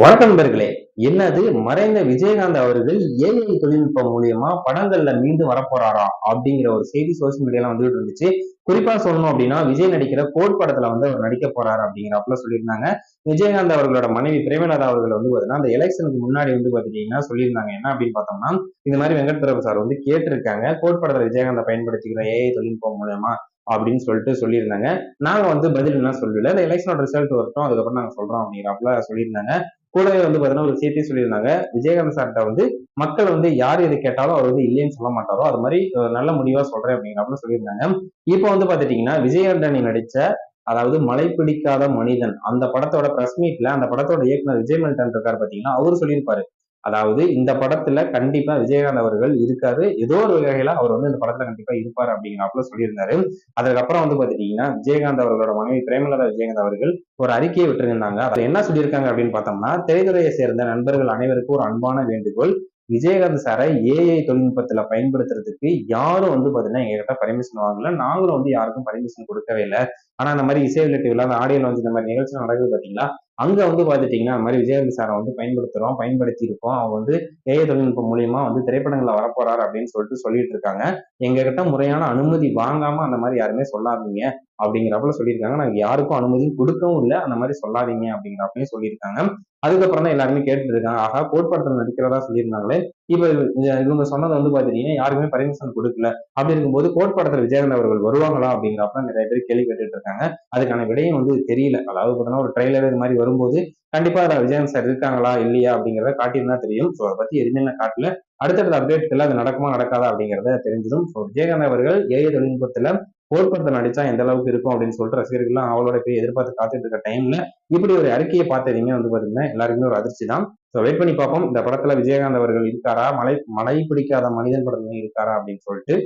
வணக்கம் நண்பர்களே. என்னது? மறைந்த விஜயகாந்த் அவர்கள் ஏஐ தொழில்நுட்பம் மூலியமா படங்கள்ல மீண்டும் வரப்போறாரா? அப்படிங்கிற ஒரு செய்தி சோசியல் மீடியால வந்துட்டு இருந்துச்சு. குறிப்பா சொல்லணும் அப்படின்னா விஜய் நடிக்கிற கோட் படத்துல வந்து அவர் நடிக்க போறாரு அப்படிங்கிறப்பல சொல்லியிருந்தாங்க. விஜயகாந்த் அவர்களோட மனைவி பிரேமநாதா அவர்கள் வந்து பாத்தீங்கன்னா அந்த எலெக்ஷனுக்கு முன்னாடி வந்து பாத்தீங்கன்னா சொல்லியிருந்தாங்க. என்ன அப்படின்னு பார்த்தோம்னா இந்த மாதிரி வெங்கட் பிரபு சார் வந்து கேட்டிருக்காங்க கோட் படத்துல விஜயகாந்தை பயன்படுத்திக்கிற ஏஐ தொழில்நுட்பம் மூலயமா அப்படின்னு சொல்லிட்டு சொல்லியிருந்தாங்க. நாங்க வந்து பதில் என்ன சொல்லல. இந்த எலெக்ஷனோட ரிசல்ட் வரட்டும் அதுக்கப்புறம் நாங்க சொல்றோம் அப்படிங்கிறப்பல சொல்லியிருந்தாங்க. கூடவே வந்து பாத்தீங்கன்னா ஒரு செய்தியும் சொல்லியிருந்தாங்க. விஜயகாந்த் சார்கிட்ட வந்து மக்கள் வந்து யார் எது கேட்டாலும் அவர் வந்து இல்லைன்னு சொல்ல மாட்டாரோ அது மாதிரி நல்ல முடிவா சொல்றேன் அப்படிங்கிறப்ப சொல்லியிருந்தாங்க. இப்போ வந்து பாத்துட்டீங்கன்னா விஜயகாந்தனி நடிச்ச அதாவது மழை பிடிக்காத மனிதன் அந்த படத்தோட பிரஸ் மீட்ல அந்த படத்தோட இயக்குனர் விஜய் மெல்டன் இருக்காரு பாத்தீங்கன்னா அவரு சொல்லியிருப்பாரு. அதாவது இந்த படத்துல கண்டிப்பா விஜயகாந்த் அவர்கள் இருக்காரு. ஏதோ ஒரு வகையில அவர் வந்து இந்த படத்துல கண்டிப்பா இருப்பாரு அப்படிங்கிறப்பல சொல்லியிருந்தாரு. அதுக்கப்புறம் வந்து பாத்துட்டீங்கன்னா விஜயகாந்த் அவர்களோட மனைவி பிரேமலதா விஜயகாந்த் அவர்கள் ஒரு அறிக்கையை விட்டுருந்தாங்க. அதை என்ன சொல்லியிருக்காங்க அப்படின்னு பார்த்தோம்னா திரைத்துறையை சேர்ந்த நண்பர்கள் அனைவருக்கும் ஒரு அன்பான வேண்டுகோள். விஜயகாந்த் சாரை ஏஐ தொழில்நுட்பத்துல பயன்படுத்துறதுக்கு யாரும் வந்து பாத்தீங்கன்னா எங்ககிட்ட பர்மிஷன் வாங்கல. நாங்களும் வந்து யாருக்கும் பர்மிஷன் கொடுக்கவே இல்லை. ஆனா அந்த மாதிரி இசை ரிலேட்டிவ்ல அந்த ஆடியோ வந்து இந்த மாதிரி நிகழ்ச்சி நடக்குது பாத்தீங்களா? அங்க வந்து பாத்துட்டீங்கன்னா அந்த மாதிரி விஜயகாந்த் சாரை வந்து பயன்படுத்துறோம் பயன்படுத்தி இருக்கோம் அவங்க வந்து ஏஐ தொழில்நுட்பம் மூலியமா வந்து திரைப்படங்கள்ல வரப்போறாரு அப்படின்னு சொல்லிட்டு சொல்லிட்டு இருக்காங்க. எங்க கிட்ட முறையான அனுமதி வாங்காம அந்த மாதிரி யாருமே சொல்லாதீங்க அப்படிங்கிறப்பல சொல்லியிருக்காங்க. நாங்க யாருக்கும் அனுமதியும் கொடுக்கவும் இல்லை. அந்த மாதிரி சொல்லாதீங்க அப்படிங்கிறப்பையும் சொல்லியிருக்காங்க. அதுக்கப்புறம் தான் எல்லாருமே கேட்டுட்டு இருக்காங்க. ஆகா கோட்பாடத்தில் நடிக்கிறதா சொல்லியிருந்தாங்களே. இப்ப இவங்க சொன்னது வந்து பாத்தீங்கன்னா யாருக்குமே பர்மிஷன் கொடுக்கல. அப்படி இருக்கும்போது கோட்படத்தில் விஜயகாந்த் அவர்கள் வருவாங்களா அப்படிங்கிறப்ப நிறைய பேர் கேள்வி கேட்டுட்டு இருக்காங்க. அதுக்கான விடையும் வந்து தெரியல. அதாவது பார்த்தீங்கன்னா ஒரு ட்ரெய்லர் இது மாதிரி வரும்போது கண்டிப்பா அதில் விஜயகாந்த் சார் இருக்காங்களா இல்லையா அப்படிங்கிறத காட்டியிருந்தா தெரியும். ஸோ அதை பத்தி எதுவுமே நான் காட்டல. அடுத்தடுத்த அப்டேட்கள் அது நடக்குமா நடக்காதா அப்படிங்கிறத தெரிஞ்சிடும். ஸோ விஜயகாந்த் அவர்கள் ஏஐ தொழில்நுட்பத்துல போர்ப்படத்தை நடிச்சா எந்த அளவுக்கு இருக்கும் அப்படின்னு சொல்லிட்டு ரசிகர்கள்லாம் அவளோட போய் எதிர்பார்த்து காத்துட்டு இருக்க டைம்ல இப்படி ஒரு அறிக்கையை பார்த்தீங்க வந்து பாத்தீங்கன்னா எல்லாருக்குமே ஒரு அதிர்ச்சி தான். ஸோ வெயிட் பண்ணி பார்ப்போம். இந்த படத்துல விஜயகாந்த் அவர்கள் இருக்காரா? மலை மலை பிடிக்காத மனிதன் படத்துல இருக்காரா அப்படின்னு சொல்லிட்டு